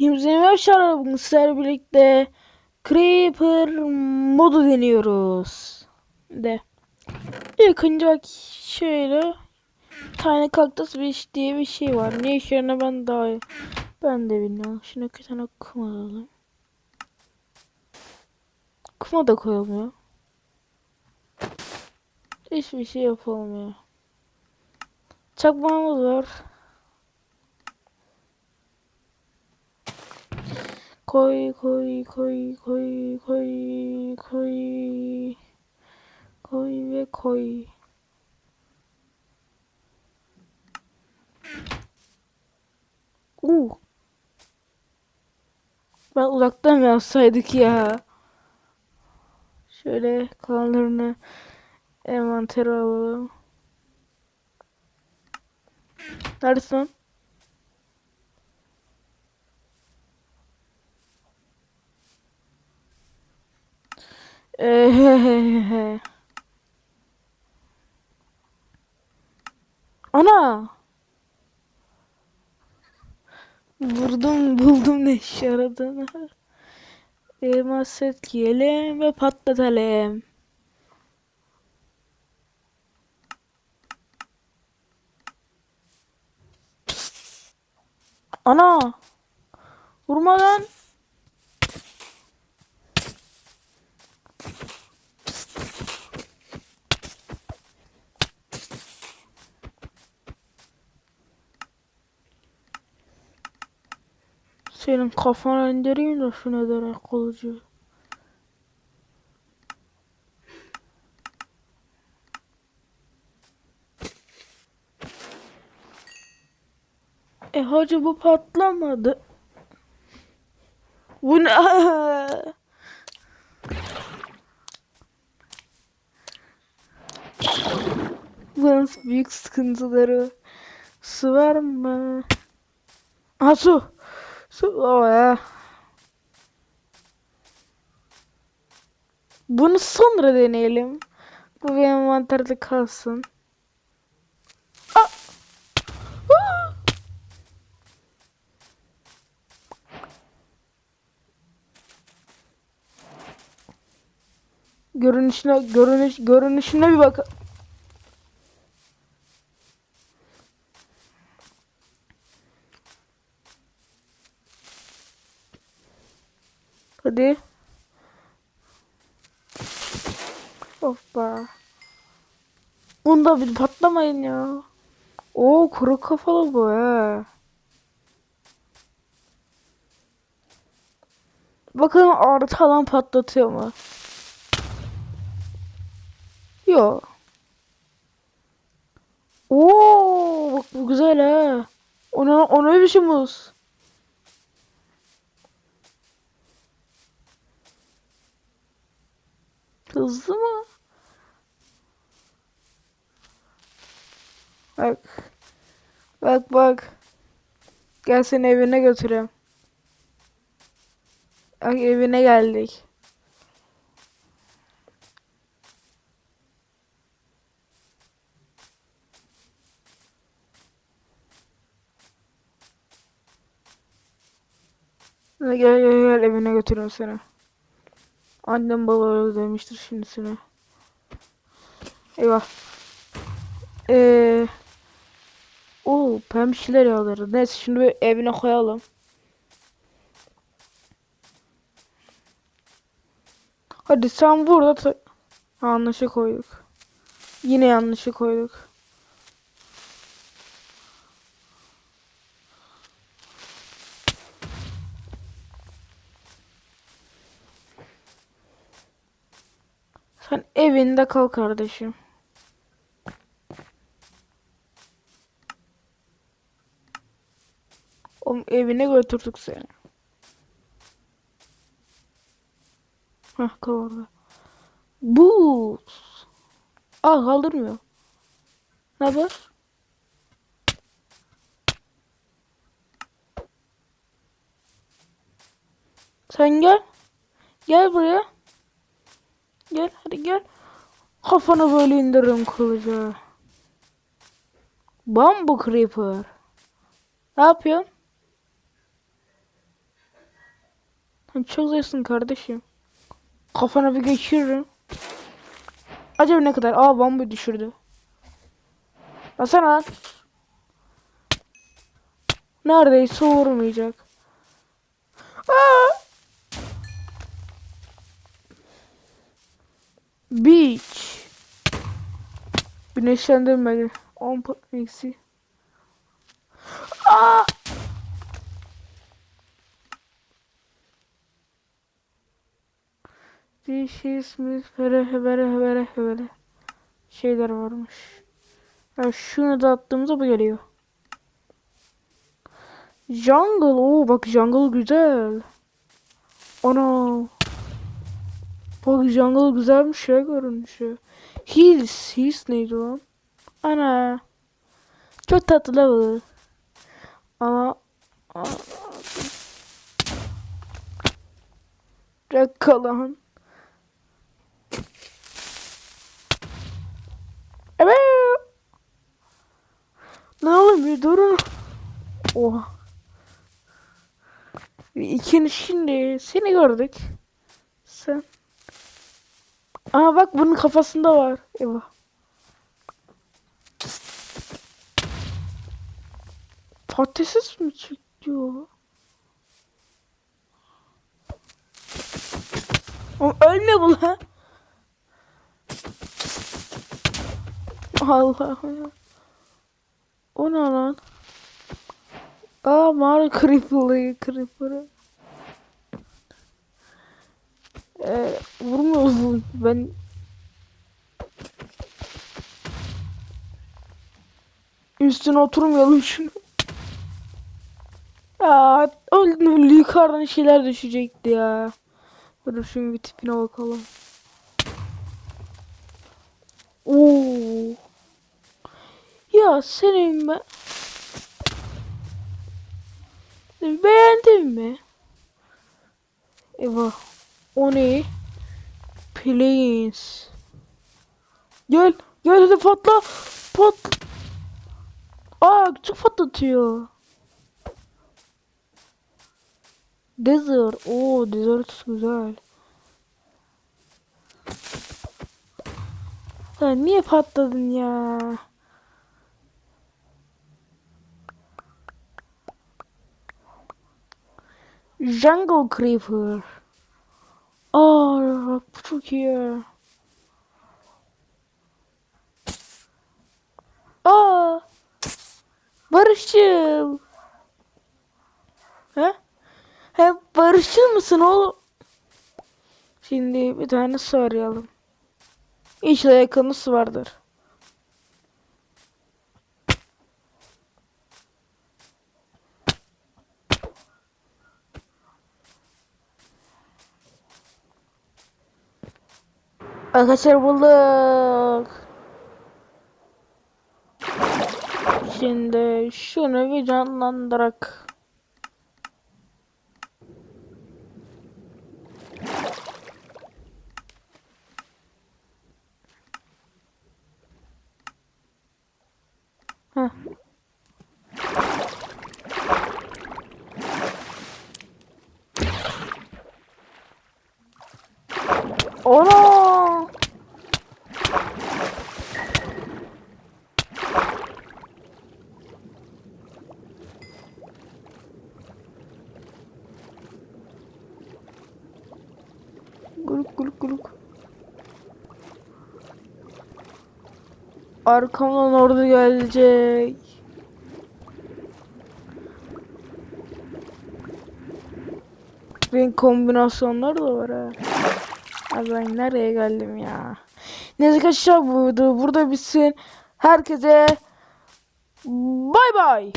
Himzemi Yaşar'la bugün sizlerle birlikte Creeper modu deniyoruz. De. Önce bak şöyle tane kaktüs bir diye bir şey var. Ne işe yarına ben daha ben de bilmiyorum. Şimdi iki tane kum alalım. Kuma da koyulmuyor. Hiçbir şey yapılmıyor. Çakmağımız var. Koy koy koy koy koy koy koy ve koy. Uh. Ben uzaktan mı yapsaydık ya? Şöyle kalanlarını envantere alalım. Neredesin? Ana! Vurdum buldum ne işe yaradığını. Elmas set giyelim ve patlatalım. Ana! Vurma lan! Senin kafana indireyim de şu ne demek kılıcı. E hacı bu patlamadı. Bu ne? Bu nasıl büyük sıkıntıları. Su var mı? Ha su. O ya. Bunu sonra deneyelim. Bu bir envanterde kalsın. Aa! Aa! Görünüşüne görünüş görünüşüne bir bak. Hadi. Hoppa. Bunda bir patlamayın ya. Oo kuru kafalı bu he. Bakalım artı alan patlatıyor mu? Yo. Oo bak bu güzel ha. Ona ona bir şey muz. Hızlı mı? Bak. Bak bak. Gel seni evine götüreyim. Bak evine geldik. Gel gel gel evine götüreyim seni. Annem babaları demiştir şimdi seni. Eyvah. Eee. Oo, pembe şeyler yağları. Neyse şimdi bir evine koyalım. Hadi sen burada yanlışı koyduk. Yine yanlışı koyduk. Sen evinde kal kardeşim. O evine götürdük seni. Hah kal orada. Buz. Aa kaldırmıyor. Ne haber? Sen gel. Gel buraya. Gel hadi gel. Kafanı böyle indiririm kılıcı. Bambu Creeper. Ne yapıyorsun? Çok zayıfsın kardeşim. Kafana bir geçiririm. Acaba ne kadar? Aa bomba düşürdü. Basana lan. Neredeyse vurmayacak. Aa! Beach. Güneşlendirmeli. 10 eksi. Aa! This is Miss Vere Vere Vere Vere şeyler varmış. Ya şunu da attığımızda bu geliyor. Jungle. Oo bak jungle güzel. Ana. Bak jungle güzelmiş ya görünüşü. Hills. Hills neydi lan? Ana. Çok tatlı bu. Ama Aa. Rakalan. Evet. Ne oğlum bir durun. Oha. İkinci şimdi seni gördük. Sen. Aa bak bunun kafasında var. Eyvah. Patates mi çıkıyor? Oğlum ölme bu lan. Allah'ım. O ne lan? Aa mağara creeper'ı creeper'ı. Ee, vurmuyorsun ben. Üstüne oturmayalım şunu. Ya o yukarıdan şeyler düşecekti ya. Dur şimdi bir tipine bakalım. Oo. Ya senin ben... Beğendin mi? Eyvah. O ne? Planes. Gel. Gel hadi patla. Pat. Aa küçük patlatıyor. Desert. Oo desert güzel. Lan niye patladın ya? Jungle Creeper. Çok iyi. Aa Barış'cığım. He? He barışçıl mısın oğlum? Şimdi bir tane su arayalım. İnşallah yakını su vardır. Arkadaşlar bulduk. Şimdi şunu bir canlandırak. Heh. Ana! Guluk guluk. Arkamdan orada gelecek. Renk kombinasyonları da var ha. Abi ben nereye geldim ya? Neyse arkadaşlar buydu. Burada bitsin. Herkese bay bay.